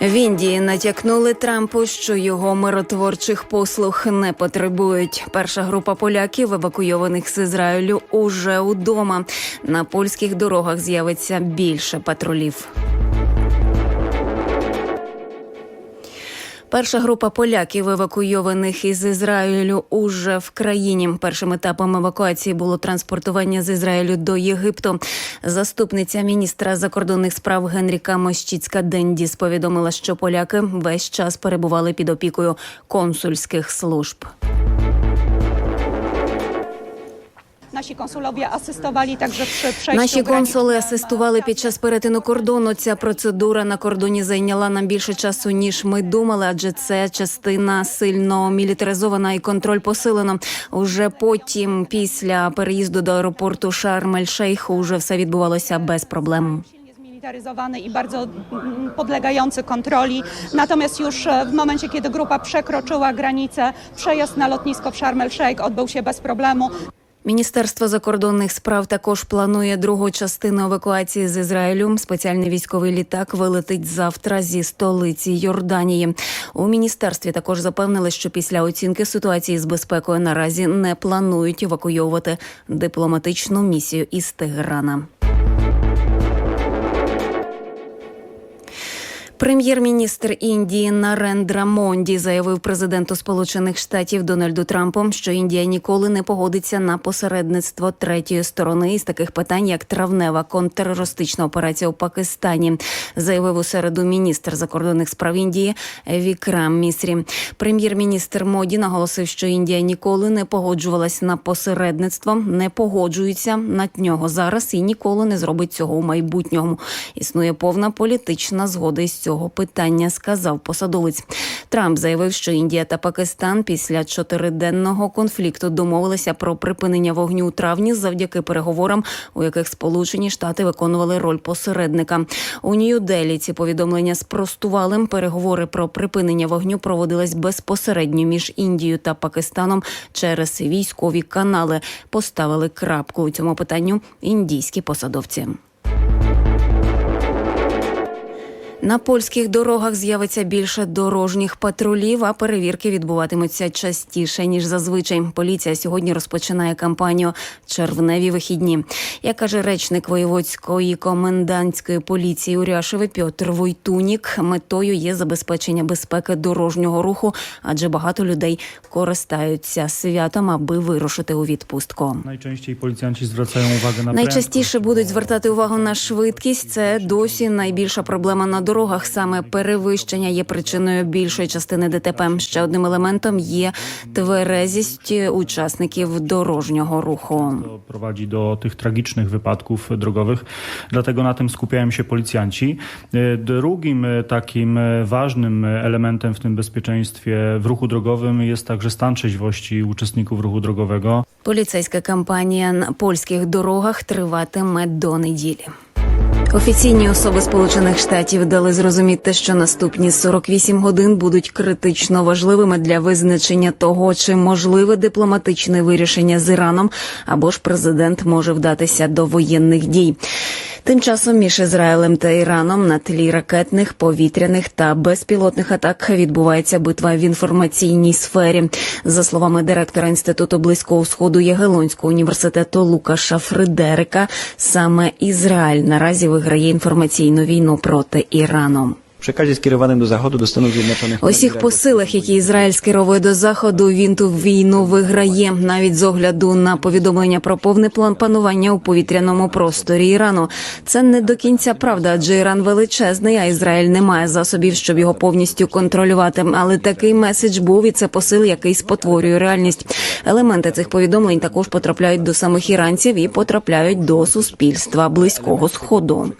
В Індії натякнули Трампу, що його миротворчих послуг не потребують. Перша група поляків, евакуйованих з Ізраїлю, уже удома. На польських дорогах з'явиться більше патрулів. Перша група поляків, евакуйованих із Ізраїлю, уже в країні. Першим етапом евакуації було транспортування з Ізраїлю до Єгипту. Заступниця міністра закордонних справ Генріка Мощіцька Дендіс повідомила, що поляки весь час перебували під опікою консульських служб. Nasi konsulowie asystowali także przy przejściu Наші granicy. консули асистували під час перетину кордону. Ця процедура на кордоні зайняла нам більше часу ніж ми думали, адже це частина сильно мілітаризована і контроль посилено. Уже потім, після переїзду до аеропорту Шарм-ель-Шейх, уже все відбувалося без проблем. Silnie zmilitaryzowany i bardzo mm, podlegający kontroli. Natomiast już e, w momencie, kiedy grupa przekroczyła granicę, przejazd na lotnisko w Sharm el-Sheikh odbył się bez problemu. Міністерство закордонних справ також планує другу частину евакуації з Ізраїлю. Спеціальний військовий літак вилетить завтра зі столиці Йорданії. У міністерстві також запевнили, що після оцінки ситуації з безпекою наразі не планують евакуйовувати дипломатичну місію із Тегерана. Прем'єр-міністр Індії Нарендра Монді заявив президенту Сполучених Штатів Дональду Трампу, що Індія ніколи не погодиться на посередництво третьої сторони із таких питань, як травнева контртерористична операція у Пакистані, заявив у середу міністр закордонних справ Індії Вікрам Місрі. Прем'єр-міністр Моді наголосив, що Індія ніколи не погоджувалась на посередництво, не погоджується на нього зараз і ніколи не зробить цього у майбутньому. Існує повна політична згода із цього питання, сказав посадовець. Трамп заявив, що Індія та Пакистан після чотириденного конфлікту домовилися про припинення вогню у травні завдяки переговорам, у яких Сполучені Штати виконували роль посередника. У Нью-Делі ці повідомлення спростували. Переговори про припинення вогню проводились безпосередньо між Індією та Пакистаном через військові канали. Поставили крапку у цьому питанню індійські посадовці. На польських дорогах з'явиться більше дорожніх патрулів, а перевірки відбуватимуться частіше ніж зазвичай. Поліція сьогодні розпочинає кампанію Червневі вихідні. Як каже речник воєводської комендантської поліції Уряшеви Пьотр Войтунік, метою є забезпечення безпеки дорожнього руху, адже багато людей користаються святом, аби вирушити у відпустку. Najczęściej policjanci zwracają uwagę na Найчастіше будуть звертати увагу на швидкість. Це досі найбільша проблема на дорогах. Саме перевищення є причиною більшої частини ДТП. Ще одним елементом є тверезість учасників дорожнього руху. Prowadzi do tych tragicznych wypadków drogowych, dlatego na tym skupiają się policjanci. E, Drugim e, takim e, ważnym elementem w tym bezpieczeństwie w ruchu drogowym jest także stan trzeźwości uczestników ruchu drogowego. Поліцейська кампанія на польських дорогах триватиме до неділі. Офіційні особи Сполучених Штатів дали зрозуміти, що наступні 48 годин будуть критично важливими для визначення того, чи можливе дипломатичне вирішення з Іраном, або ж президент може вдатися до воєнних дій. Тим часом між Ізраїлем та Іраном на тлі ракетних, повітряних та безпілотних атак відбувається битва в інформаційній сфері. За словами директора інституту близького сходу Ягелонського університету Лукаша Фредерика, саме Ізраїль наразі виграє інформаційну війну проти Ірану. Przekazie skierowanym do Zachodu, do Stanów Zjednoczonych. Усіх посилах, які Ізраїль скеровує до заходу, він ту війну виграє навіть з огляду на повідомлення про повний план панування у повітряному просторі Ірану. Це не до кінця правда, адже Іран величезний, а Ізраїль не має засобів, щоб його повністю контролювати. Але такий меседж був і це посил, який спотворює реальність. Елементи цих повідомлень також потрапляють до самих іранців і потрапляють до суспільства близького сходу.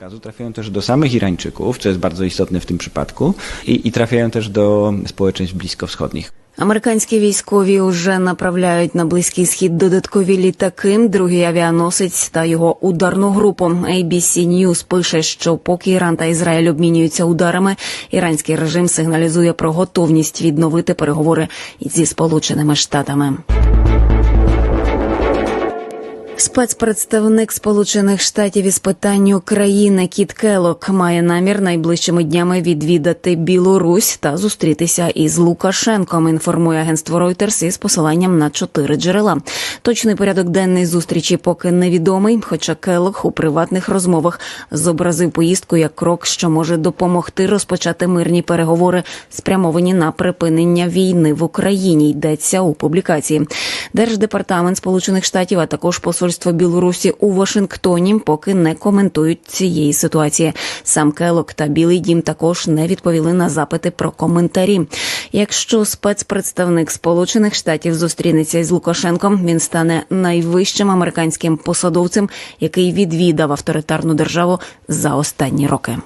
Samych Irańczyków, co jest bardzo istotne w tym przypadku, i, i trafiają też do społeczeństw bliskowschodnich. Американські військові вже направляють на близький схід додаткові літаки, другий авіаносець та його ударну групу. ABC News пише, що поки Іран та Ізраїль обмінюються ударами, іранський режим сигналізує про готовність відновити переговори зі Сполученими Штатами. Спецпредставник Сполучених Штатів із питань України Кіт Келок має намір найближчими днями відвідати Білорусь та зустрітися із Лукашенком. Інформує агентство Reuters із посиланням на чотири джерела. Точний порядок денний зустрічі поки невідомий. Хоча Келок у приватних розмовах зобразив поїздку як крок, що може допомогти розпочати мирні переговори, спрямовані на припинення війни в Україні. Йдеться у публікації. Держдепартамент Сполучених Штатів, а також посольство Білорусі у Вашингтоні поки не коментують цієї ситуації. Сам Келок та Білий Дім також не відповіли на запити про коментарі. Якщо спецпредставник Сполучених Штатів зустрінеться із Лукашенком, він стане найвищим американським посадовцем, який відвідав авторитарну державу за останні роки.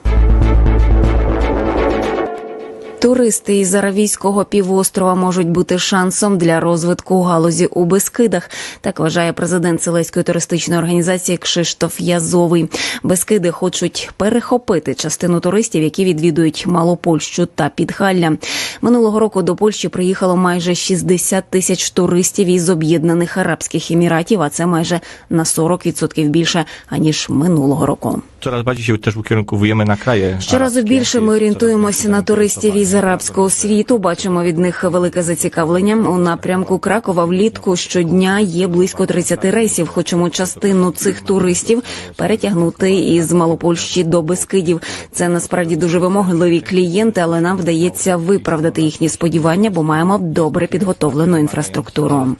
Туристи із Аравійського півострова можуть бути шансом для розвитку галузі у Бескидах. Так вважає президент Селеської туристичної організації Кшиштоф Язовий. Бескиди хочуть перехопити частину туристів, які відвідують Малопольщу та Підгалля. Минулого року до Польщі приїхало майже 60 тисяч туристів із Об'єднаних Арабських Еміратів, а це майже на 40% більше аніж минулого року. Coraz bardziej się też ukierunkowujemy na kraje. Щоразу більше ми орієнтуємося на туристів із арабського світу. Бачимо від них велике зацікавлення у напрямку Кракова. Влітку щодня є близько 30 рейсів. Хочемо частину цих туристів перетягнути із Малопольщі до Бескидів. Це насправді дуже вимогливі клієнти, але нам вдається виправдати їхні сподівання, бо маємо добре підготовлену інфраструктуру.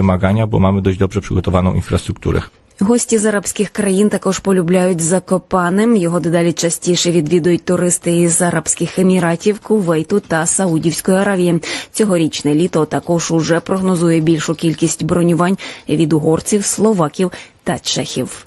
Wymagania, bo mamy dość dobrze przygotowaną infrastrukturę. Гості з арабських країн також полюбляють Закопаним. Його дедалі частіше відвідують туристи із Арабських Еміратів, Кувейту та Саудівської Аравії. Цьогорічне літо також уже прогнозує більшу кількість бронювань від угорців, словаків та чехів.